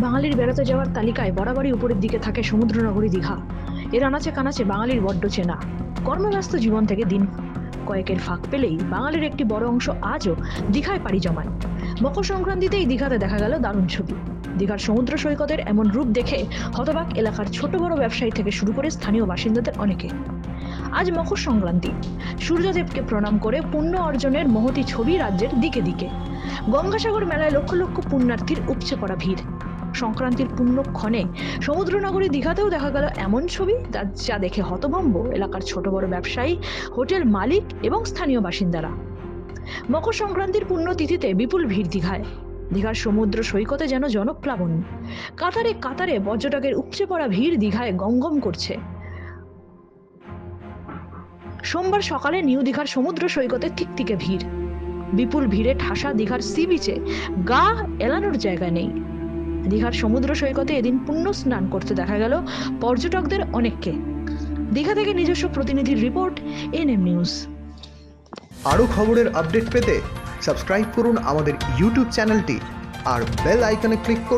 বাঙালির বেড়াতে যাওয়ার তালিকায় বরাবরই উপরের দিকে থাকে সমুদ্রনগরী দীঘা। এর আনাচে কানাচে বাঙালির বড্ড চেনা। কর্মব্যস্ত জীবন থেকে দিন কয়েকের ফাঁক পেলেই বাঙালির একটি বড় অংশ আজও দীঘায় পাড়ি জমায়। মকর সংক্রান্তিতেই দীঘাতে দেখা গেল দারুণ ছবি। দীঘার সমুদ্র সৈকতের এমন রূপ দেখে হতবাক এলাকার ছোট বড় ব্যবসায়ী থেকে শুরু করে স্থানীয় বাসিন্দাদের অনেকে। আজ মকর সংক্রান্তি। সূর্যদেবকে প্রণাম করে পুণ্য অর্জনের মহতি ছবি রাজ্যের দিকে দিকে। গঙ্গাসাগর মেলায় লক্ষ লক্ষ পুণ্যার্থীর উপচে পড়া ভিড়। সংক্রান্তির পুণ্যক্ষণে সমুদ্রনগরী দীঘাতেও দেখা গেল এমন ছবি যা- দেখে হতভম্ব এলাকার ছোট বড় ব্যবসায়ী, হোটেল মালিক এবং স্থানীয় বাসিন্দারা। মকর সংক্রান্তির পুণ্যতিথিতে বিপুল ভিড় দীঘায়। দীঘার সমুদ্র সৈকতে যেন জনপ্লাবন। কাতারে কাতারে পর্যটকের উপচে পড়া ভিড় দীঘায় গমগম করছে। সোমবার সকালে নিউ দীঘার সমুদ্র সৈকতে থিকথিকে ভিড়। বিপুল ভিড়ে ঠাসা দীঘার সি বিচে গা এলানোর জায়গা নেই। দীঘার সমুদ্র সৈকতে এদিন পুণ্য স্নান করতে দেখা গেল পর্যটকদের অনেককে। দীঘা থেকে নিজস্ব প্রতিনিধির রিপোর্ট, এনএম নিউজ। আরও খবরের আপডেট পেতে সাবস্ক্রাইব করুন আমাদের ইউটিউব চ্যানেলটি আর বেল আইকনে ক্লিক করুন।